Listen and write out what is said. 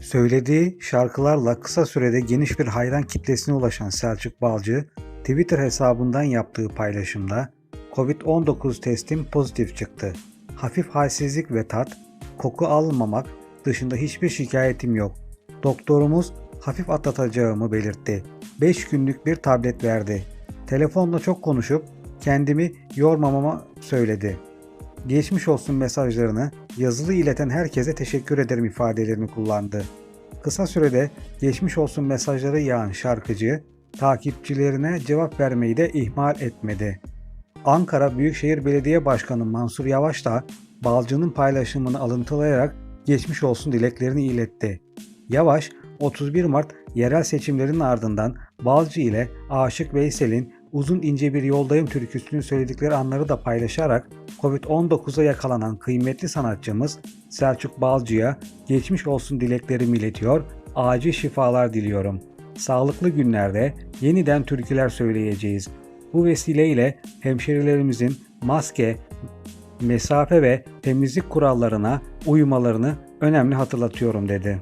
Söylediği şarkılarla kısa sürede geniş bir hayran kitlesine ulaşan Selçuk Balcı, Twitter hesabından yaptığı paylaşımda Covid-19 testim pozitif çıktı. Hafif halsizlik ve tat, koku almamak dışında hiçbir şikayetim yok. Doktorumuz hafif atlatacağımı belirtti. 5 günlük bir tablet verdi. Telefonla çok konuşup kendimi yormamama söyledi. Geçmiş olsun mesajlarını yazılı ileten herkese teşekkür ederim ifadelerini kullandı. Kısa sürede geçmiş olsun mesajları yağan şarkıcı takipçilerine cevap vermeyi de ihmal etmedi. Ankara Büyükşehir Belediye Başkanı Mansur Yavaş da Balcı'nın paylaşımını alıntılayarak geçmiş olsun dileklerini iletti. Yavaş, 31 Mart yerel seçimlerin ardından Balcı ile Aşık Veysel'in uzun ince bir yoldayım türküsünü söyledikleri anları da paylaşarak Covid-19'a yakalanan kıymetli sanatçımız Selçuk Balcı'ya geçmiş olsun dileklerimi iletiyor, acil şifalar diliyorum. Sağlıklı günlerde yeniden türküler söyleyeceğiz. Bu vesileyle hemşerilerimizin maske, mesafe ve temizlik kurallarına uymalarını önemli hatırlatıyorum dedi.